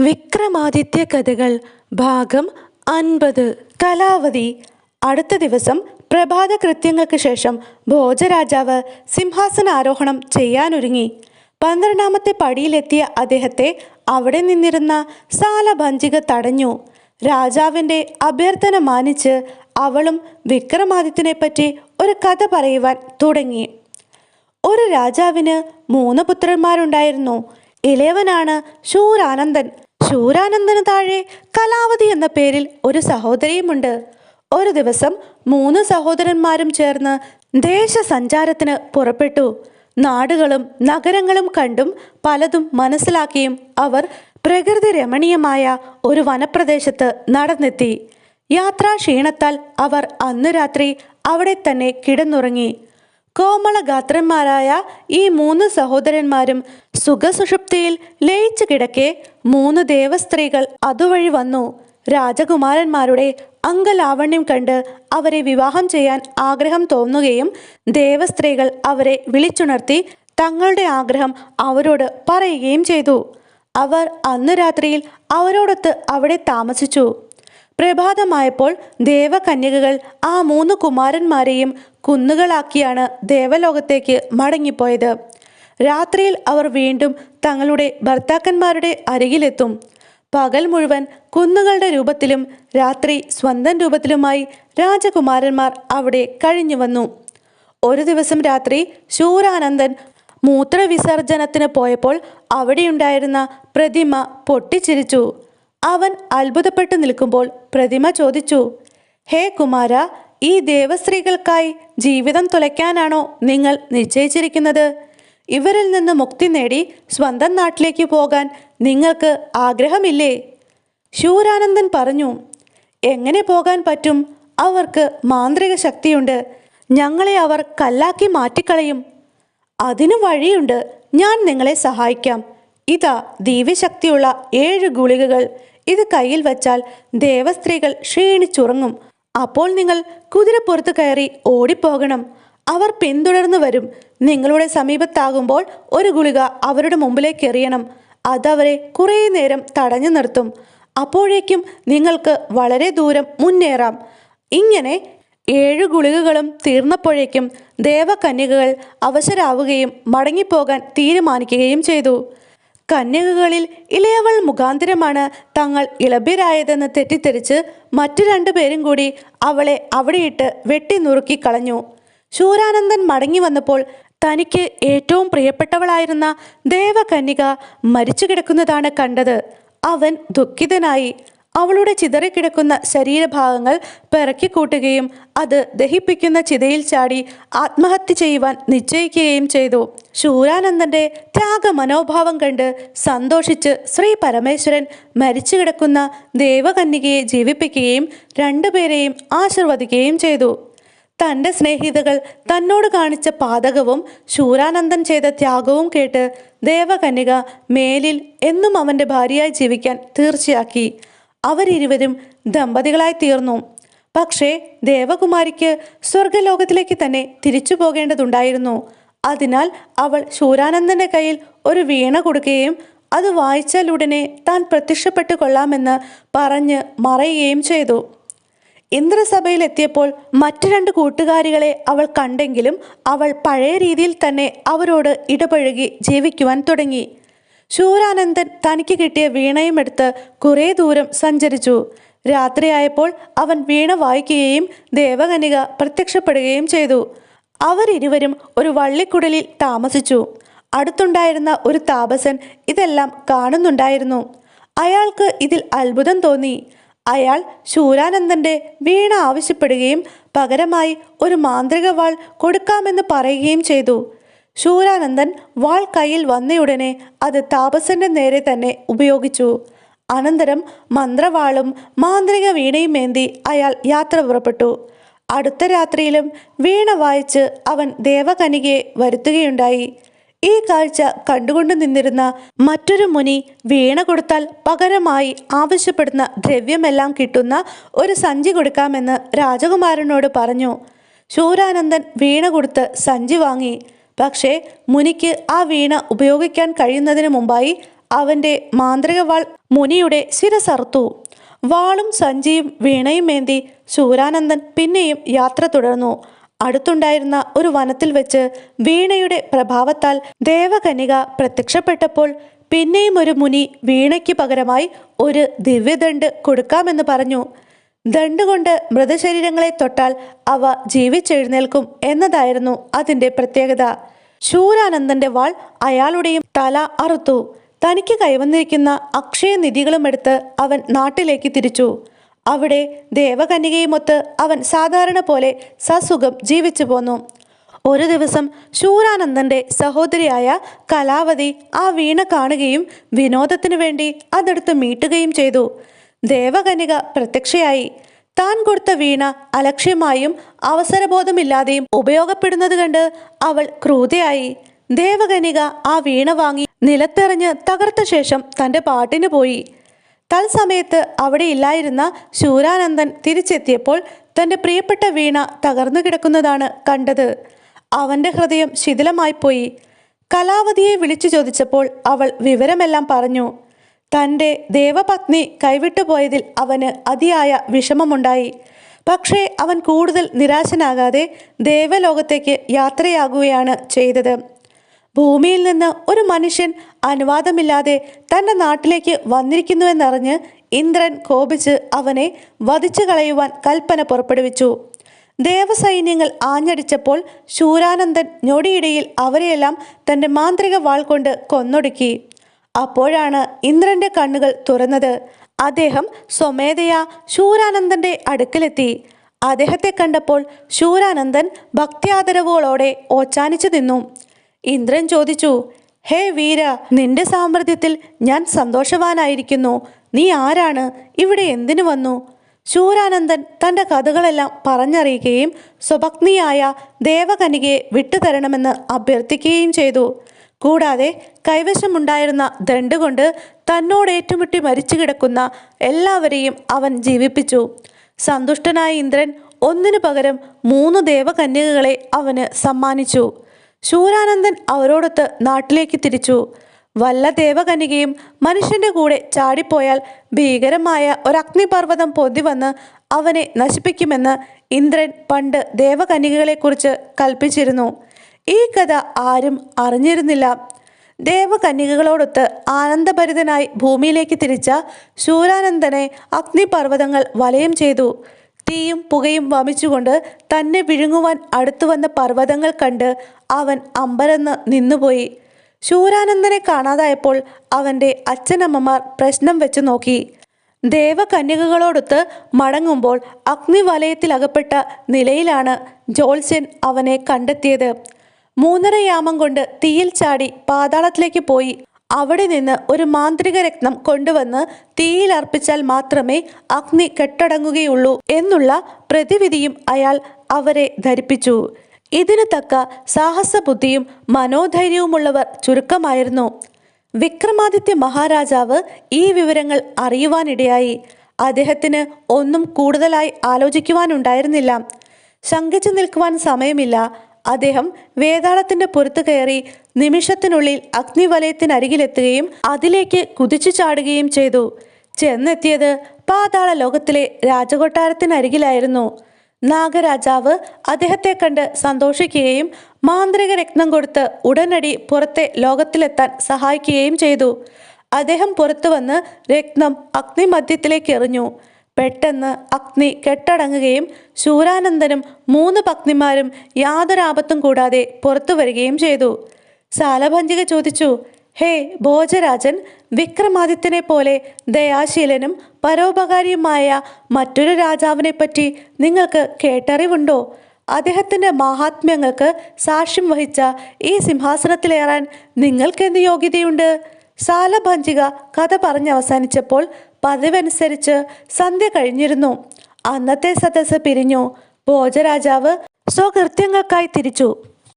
വിക്രമാദിത്യ കഥകൾ ഭാഗം അൻപത്. കലാവതി. അടുത്ത ദിവസം പ്രഭാത കൃത്യങ്ങൾക്ക് ശേഷം ഭോജരാജാവ് സിംഹാസനാരോഹണം ചെയ്യാനൊരുങ്ങി. പന്ത്രണ്ടാമത്തെ പടിയിലെത്തിയ അദ്ദേഹത്തെ അവിടെ നിന്നിരുന്ന സാലഭഞ്ചിക തടഞ്ഞു. രാജാവിന്റെ അഭ്യർത്ഥന മാനിച്ച് അവളും വിക്രമാദിത്യനെ പറ്റി ഒരു കഥ പറയുവാൻ തുടങ്ങി. ഒരു രാജാവിന് മൂന്ന് പുത്രന്മാരുണ്ടായിരുന്നു. ഇളയവനാണ് ശൂരാനന്ദൻ. ശൂരാനന്ദന് താഴെ കലാവതി എന്ന പേരിൽ ഒരു സഹോദരിയുമുണ്ട്. ഒരു ദിവസം മൂന്ന് സഹോദരന്മാരും ചേർന്ന് ദേശസഞ്ചാരത്തിന് പുറപ്പെട്ടു. നാടുകളും നഗരങ്ങളും കണ്ടും പലതും മനസ്സിലാക്കിയും അവർ പ്രകൃതി രമണീയമായ ഒരു വനപ്രദേശത്ത് നടന്നെത്തി. യാത്രാ ക്ഷീണത്താൽ അവർ അന്ന് രാത്രി അവിടെ തന്നെ കിടന്നുറങ്ങി. കോമളഗാത്രന്മാരായ ഈ മൂന്ന് സഹോദരന്മാരും സുഖസുഷുപ്തിയിൽ ലയിച്ചു കിടക്കെ മൂന്ന് ദേവസ്ത്രീകൾ അതുവഴി വന്നു. രാജകുമാരന്മാരുടെ അങ്കലാവണ്യം കണ്ട് അവരെ വിവാഹം ചെയ്യാൻ ആഗ്രഹം തോന്നുകയും ദേവസ്ത്രീകൾ അവരെ വിളിച്ചുണർത്തി തങ്ങളുടെ ആഗ്രഹം അവരോട് പറയുകയും ചെയ്തു. അവർ അന്ന് രാത്രിയിൽ അവരോടൊത്ത് അവിടെ താമസിച്ചു. പ്രഭാതമായപ്പോൾ ദേവകന്യകകൾ ആ മൂന്ന് കുമാരന്മാരെയും കുന്നുകളാക്കിയാണ് ദേവലോകത്തേക്ക് മടങ്ങിപ്പോയത്. രാത്രിയിൽ അവർ വീണ്ടും തങ്ങളുടെ ഭർത്താക്കന്മാരുടെ അരികിലെത്തും. പകൽ മുഴുവൻ കുന്നുകളുടെ രൂപത്തിലും രാത്രി സ്വന്തം രൂപത്തിലുമായി രാജകുമാരന്മാർ അവിടെ കഴിഞ്ഞു വന്നു. ഒരു ദിവസം രാത്രി ശൂരാനന്ദൻ മൂത്രവിസർജനത്തിന് പോയപ്പോൾ അവിടെയുണ്ടായിരുന്ന പ്രതിമ പൊട്ടിച്ചിരിച്ചു. അവൻ അത്ഭുതപ്പെട്ടു നിൽക്കുമ്പോൾ പ്രതിമ ചോദിച്ചു ഹേ കുമാര ഈ ദേവസ്ത്രീകൾക്കായി ജീവിതം തുലയ്ക്കാനാണോ നിങ്ങൾ നിശ്ചയിച്ചിരിക്കുന്നത്? ഇവരിൽ നിന്ന് മുക്തി നേടി സ്വന്തം നാട്ടിലേക്ക് പോകാൻ നിങ്ങൾക്ക് ആഗ്രഹമില്ലേ? ശൂരാനന്ദൻ പറഞ്ഞു എങ്ങനെ പോകാൻ പറ്റും? അവർക്ക് മാന്ത്രിക ശക്തിയുണ്ട്. ഞങ്ങളെ അവർ കല്ലാക്കി മാറ്റിക്കളയും. അതിനു വഴിയുണ്ട്. ഞാൻ നിങ്ങളെ സഹായിക്കാം. ഇതാ ദിവ്യശക്തിയുള്ള ഏഴ് ഗുളികകൾ. ഇത് കയ്യിൽ വച്ചാൽ ദേവസ്ത്രീകൾ ക്ഷീണിച്ചുറങ്ങും. അപ്പോൾ നിങ്ങൾ കുതിരപ്പുറത്ത് കയറി ഓടിപ്പോകണം. അവർ പിന്തുടർന്നു വരും. നിങ്ങളുടെ സമീപത്താകുമ്പോൾ ഒരു ഗുളിക അവരുടെ മുമ്പിലേക്ക് എറിയണം. അതവരെ കുറേ നേരം തടഞ്ഞു നിർത്തും. അപ്പോഴേക്കും നിങ്ങൾക്ക് വളരെ ദൂരം മുന്നേറാം. ഇങ്ങനെ ഏഴു ഗുളികകളും തീർന്നപ്പോഴേക്കും ദേവകന്യകകൾ അവശരാവുകയും മടങ്ങിപ്പോകാൻ തീരുമാനിക്കുകയും ചെയ്തു. കന്യകകളിൽ ഇളയവൾ മുഖാന്തരമാണ് തങ്ങൾ ഇളഭ്യരായതെന്ന് തെറ്റിദ്ധരിച്ച് മറ്റു രണ്ടു പേരും കൂടി അവളെ അവിടെയിട്ട് വെട്ടി നുറുക്കി കളഞ്ഞു. ശൂരാനന്ദൻ മടങ്ങി വന്നപ്പോൾ തനിക്ക് ഏറ്റവും പ്രിയപ്പെട്ടവളായിരുന്ന ദേവകന്യക മരിച്ചു കിടക്കുന്നതാണ് കണ്ടത്. അവൻ ദുഃഖിതനായി അവളുടെ ചിതറിക്കിടക്കുന്ന ശരീരഭാഗങ്ങൾ പിറക്കിക്കൂട്ടുകയും അത് ദഹിപ്പിക്കുന്ന ചിതയിൽ ചാടി ആത്മഹത്യ ചെയ്യുവാൻ നിശ്ചയിക്കുകയും ചെയ്തു. ശൂരാനന്ദന്റെ ത്യാഗ മനോഭാവം കണ്ട് സന്തോഷിച്ച് ശ്രീ പരമേശ്വരൻ മരിച്ചു കിടക്കുന്ന ദേവകന്യകയെ ജീവിപ്പിക്കുകയും രണ്ടുപേരെയും ആശീർവദിക്കുകയും ചെയ്തു. തന്റെ സ്നേഹിതകൾ തന്നോട് കാണിച്ച പാതകവും ശൂരാനന്ദൻ ചെയ്ത ത്യാഗവും കേട്ട് ദേവകന്യക മേലിൽ എന്നും അവന്റെ ഭാര്യയായി ജീവിക്കാൻ തീർച്ചയാക്കി. അവരിരുവരും ദമ്പതികളായി തീർന്നു. പക്ഷേ ദേവകുമാരിക്ക് സ്വർഗലോകത്തിലേക്ക് തന്നെ തിരിച്ചു പോകേണ്ടതുണ്ടായിരുന്നു. അതിനാൽ അവൾ ശൂരാനന്ദന്റെ കയ്യിൽ ഒരു വീണ കൊടുക്കുകയും അത് വായിച്ചാൽ ഉടനെ താൻ പ്രത്യക്ഷപ്പെട്ടു കൊള്ളാമെന്ന് പറഞ്ഞ് മറയുകയും ചെയ്തു. ഇന്ദ്രസഭയിൽ എത്തിയപ്പോൾ മറ്റു രണ്ട് കൂട്ടുകാരികളെ അവൾ കണ്ടെങ്കിലും അവൾ പഴയ രീതിയിൽ തന്നെ അവരോട് ഇടപഴകി ജീവിക്കുവാൻ തുടങ്ങി. ശൂരാനന്ദൻ തനിക്ക് കിട്ടിയ വീണയും എടുത്ത് കുറേ ദൂരം സഞ്ചരിച്ചു. രാത്രിയായപ്പോൾ അവൻ വീണ വായിക്കുകയും ദേവകനിക പ്രത്യക്ഷപ്പെടുകയും ചെയ്തു. അവരിരുവരും ഒരു വള്ളിക്കുടലിൽ താമസിച്ചു. അടുത്തുണ്ടായിരുന്ന ഒരു താപസൻ ഇതെല്ലാം കാണുന്നുണ്ടായിരുന്നു. അയാൾക്ക് ഇതിൽ അത്ഭുതം തോന്നി. അയാൾ ശൂരാനന്ദന്റെ വീണ ആവശ്യപ്പെടുകയും പകരമായി ഒരു മാന്ത്രിക വാൾ കൊടുക്കാമെന്ന് പറയുകയും ചെയ്തു. ശൂരാനന്ദൻ വാൾ കയ്യിൽ വന്നയുടനെ അത് താപസന്റെ നേരെ തന്നെ ഉപയോഗിച്ചു. അനന്തരം മന്ത്രവാളും മാന്ത്രിക വീണയും ഏന്തി അയാൾ യാത്ര പുറപ്പെട്ടു. അടുത്ത രാത്രിയിലും വീണ വായിച്ച് അവൻ ദേവകനികയെ വരുത്തുകയുണ്ടായി. ഈ കാഴ്ച കണ്ടുകൊണ്ട് നിന്നിരുന്ന മറ്റൊരു മുനി വീണ കൊടുത്താൽ പകരമായി ആവശ്യപ്പെടുന്ന ദ്രവ്യമെല്ലാം കിട്ടുന്ന ഒരു സഞ്ചി കൊടുക്കാമെന്ന് രാജകുമാരനോട് പറഞ്ഞു. ശൂരാനന്ദൻ വീണ കൊടുത്ത് സഞ്ചി വാങ്ങി. പക്ഷേ മുനിക്ക് ആ വീണ ഉപയോഗിക്കാൻ കഴിയുന്നതിന് മുമ്പായി അവന്റെ മാന്ത്രികവാൾ മുനിയുടെ ശിരസർത്തു വാളും സഞ്ചിയും വീണയും മേന്തി ശൂരാനന്ദൻ പിന്നെയും യാത്ര തുടർന്നു. അടുത്തുണ്ടായിരുന്ന ഒരു വനത്തിൽ വെച്ച് വീണയുടെ പ്രഭാവത്താൽ ദേവകനിക പ്രത്യക്ഷപ്പെട്ടപ്പോൾ പിന്നെയും ഒരു മുനി വീണയ്ക്ക് പകരമായി ഒരു ദിവ്യദണ്ട് കൊടുക്കാമെന്ന് പറഞ്ഞു. ദണ്ട് കൊണ്ട് മൃതശരീരങ്ങളെ തൊട്ടാൽ അവ ജീവിച്ചെഴുന്നേൽക്കും എന്നതായിരുന്നു അതിന്റെ പ്രത്യേകത. ശൂരാനന്ദന്റെ വാൾ അയാളുടെയും തല അറുത്തു. തനിക്ക് കൈവന്നിരിക്കുന്ന അക്ഷയനിധികളും എടുത്ത് അവൻ നാട്ടിലേക്ക് തിരിച്ചു. അവിടെ ദേവകന്യകയുമൊത്ത് അവൻ സാധാരണ പോലെ സസുഖം ജീവിച്ചു പോന്നു. ഒരു ദിവസം ശൂരാനന്ദന്റെ സഹോദരിയായ കലാവതി ആ വീണ കാണുകയും വിനോദത്തിനു വേണ്ടി അതെടുത്ത് മീട്ടുകയും ചെയ്തു. ദേവകന്യക പ്രത്യക്ഷയായി. താൻ കൊടുത്ത വീണ അലക്ഷ്യമായും അവസരബോധമില്ലാതെയും ഉപയോഗപ്പെടുന്നത് കണ്ട് അവൾ ക്രൂതയായി ദേവകനിക ആ വീണ വാങ്ങി നിലത്തെറിഞ്ഞ് തകർത്ത ശേഷം തന്റെ പാട്ടിന് പോയി. തത്സമയത്ത് അവിടെ ഇല്ലായിരുന്ന ശൂരാനന്ദൻ തിരിച്ചെത്തിയപ്പോൾ തന്റെ പ്രിയപ്പെട്ട വീണ തകർന്നു കിടക്കുന്നതാണ് കണ്ടത്. അവന്റെ ഹൃദയം ശിഥിലമായിപ്പോയി. കലാവതിയെ വിളിച്ചു ചോദിച്ചപ്പോൾ അവൾ വിവരമെല്ലാം പറഞ്ഞു. തന്റെ ദേവപത്നി കൈവിട്ടുപോയതിൽ അവന് അതിയായ വിഷമമുണ്ടായി. പക്ഷേ അവൻ കൂടുതൽ നിരാശനാകാതെ ദേവലോകത്തേക്ക് യാത്രയാകുകയാണ് ചെയ്തത്. ഭൂമിയിൽ നിന്ന് ഒരു മനുഷ്യൻ അനുവാദമില്ലാതെ തന്റെ നാട്ടിലേക്ക് വന്നിരിക്കുന്നുവെന്നറിഞ്ഞ് ഇന്ദ്രൻ കോപിച്ച് അവനെ വധിച്ചു കളയുവാൻ കൽപ്പന പുറപ്പെടുവിച്ചു. ദേവസൈന്യങ്ങൾ ആഞ്ഞടിച്ചപ്പോൾ ശൂരാനന്ദൻ ഞൊടിയിടയിൽ അവരെയെല്ലാം തന്റെ മാന്ത്രിക വാൾ കൊണ്ട് കൊന്നൊടുക്കി. അപ്പോഴാണ് ഇന്ദ്രന്റെ കണ്ണുകൾ തുറന്നത്. അദ്ദേഹം സ്വമേധയാ ശൂരാനന്ദന്റെ അടുക്കലെത്തി. അദ്ദേഹത്തെ കണ്ടപ്പോൾ ശൂരാനന്ദൻ ഭക്തിയാദരവുകളോടെ ഓച്ചാനിച്ചു നിന്നു. ഇന്ദ്രൻ ചോദിച്ചു ഹേ വീര നിന്റെ സാമ്രാജ്യത്തിൽ ഞാൻ സന്തോഷവാനായിരിക്കുന്നു. നീ ആരാണ്? ഇവിടെ എന്തിനു വന്നു? ശൂരാനന്ദൻ തന്റെ കഥകളെല്ലാം പറഞ്ഞറിയിക്കുകയും സ്വഭഗ്നിയായ ദേവകനികയെ വിട്ടുതരണമെന്ന് അഭ്യർത്ഥിക്കുകയും ചെയ്തു. കൂടാതെ കൈവശമുണ്ടായിരുന്ന ദണ്ട് കൊണ്ട് തന്നോട് ഏറ്റുമുട്ടി മരിച്ചു കിടക്കുന്ന എല്ലാവരെയും അവൻ ജീവിപ്പിച്ചു. സന്തുഷ്ടനായ ഇന്ദ്രൻ ഒന്നിനു പകരം മൂന്ന് ദേവകന്യകകളെ അവന് സമ്മാനിച്ചു. ശൂരാനന്ദൻ അവരോടൊത്ത് നാട്ടിലേക്ക് തിരിച്ചു. വല്ല ദേവകനികയും മനുഷ്യന്റെ കൂടെ ചാടിപ്പോയാൽ ഭീകരമായ ഒരഗ്നിപർവതം പൊന്തി വന്ന് അവനെ നശിപ്പിക്കുമെന്ന് ഇന്ദ്രൻ പണ്ട് ദേവകനികകളെക്കുറിച്ച് കൽപ്പിച്ചിരുന്നു. ഈ കഥ ആരും അറിഞ്ഞിരുന്നില്ല. ദേവകന്യകകളോടൊത്ത് ആനന്ദഭരിതനായി ഭൂമിയിലേക്ക് തിരിച്ച ശൂരാനന്ദനെ അഗ്നിപർവതങ്ങൾ വലയം ചെയ്തു. തീയും പുകയും വമിച്ചുകൊണ്ട് തന്നെ വിഴുങ്ങുവാൻ അടുത്തു വന്ന പർവതങ്ങൾ കണ്ട് അവൻ അമ്പരന്ന് നിന്നുപോയി. ശൂരാനന്ദനെ കാണാതായപ്പോൾ അവന്റെ അച്ഛനമ്മമാർ പ്രശ്നം വെച്ച് നോക്കി. ദേവകന്യകകളോടൊത്ത് മടങ്ങുമ്പോൾ അഗ്നിവലയത്തിലകപ്പെട്ട നിലയിലാണ് ജോത്സ്യൻ അവനെ കണ്ടെത്തിയത്. മൂന്നര യാമം കൊണ്ട് തീയിൽ ചാടി പാതാളത്തിലേക്ക് പോയി. അവിടെ നിന്ന് ഒരു മാന്ത്രിക രത്നം കൊണ്ടുവന്ന് തീയിൽ അർപ്പിച്ചാൽ മാത്രമേ അഗ്നി കെട്ടടങ്ങുകയുള്ളൂ എന്നുള്ള പ്രതിവിധിയും അയാൾ അവരെ ധരിപ്പിച്ചു. ഇതിനു തക്ക സാഹസബുദ്ധിയും മനോധൈര്യവുമുള്ളവർ ചുരുക്കമായിരുന്നു. വിക്രമാദിത്യ മഹാരാജാവ് ഈ വിവരങ്ങൾ അറിയുവാനിടയായി. അദ്ദേഹത്തിന് ഒന്നും കൂടുതലായി ആലോചിക്കുവാനുണ്ടായിരുന്നില്ല. ശങ്കിച്ചു നിൽക്കുവാൻ സമയമില്ല. അദ്ദേഹം വേതാളത്തിന്റെ പുറത്തു കയറി നിമിഷത്തിനുള്ളിൽ അഗ്നിവലയത്തിനരികിലെത്തുകയും അതിലേക്ക് കുതിച്ചു ചാടുകയും ചെയ്തു. ചെന്നെത്തിയത് പാതാള ലോകത്തിലെ രാജകൊട്ടാരത്തിനരികിലായിരുന്നു. നാഗരാജാവ് അദ്ദേഹത്തെ കണ്ട് സന്തോഷിക്കുകയും മാന്ത്രിക രക്തം കൊടുത്ത് ഉടനടി പുറത്തെ ലോകത്തിലെത്താൻ സഹായിക്കുകയും ചെയ്തു. അദ്ദേഹം പുറത്തു വന്ന് രത്നം അഗ്നിമധ്യത്തിലേക്ക് എറിഞ്ഞു. പെട്ടെന്ന് അഗ്നി കെട്ടടങ്ങുകയും ശൂരാനന്ദനും മൂന്ന് പത്നിമാരും യാതൊരാപത്തും കൂടാതെ പുറത്തു വരികയും ചെയ്തു. സാലഭഞ്ജിക ചോദിച്ചു ഹേ ഭോജരാജൻ വിക്രമാദിത്യനെ പോലെ ദയാശീലനും പരോപകാരിയുമായ മറ്റൊരു രാജാവിനെ പറ്റി നിങ്ങൾക്ക് കേട്ടറിവുണ്ടോ? അദ്ദേഹത്തിന്റെ മഹാത്മ്യങ്ങൾക്ക് സാക്ഷ്യം വഹിച്ച ഈ സിംഹാസനത്തിലേറാൻ നിങ്ങൾക്കെന്ത് യോഗ്യതയുണ്ട്? സാലഭഞ്ചിക കഥ പറഞ്ഞ് അവസാനിച്ചപ്പോൾ പതിവനുസരിച്ച് സന്ധ്യ കഴിഞ്ഞിരുന്നു. അന്നത്തെ സദസ്സ് പിരിഞ്ഞു. ഭോജരാജാവ് സ്വകൃത്യങ്ങൾക്കായി തിരിച്ചു.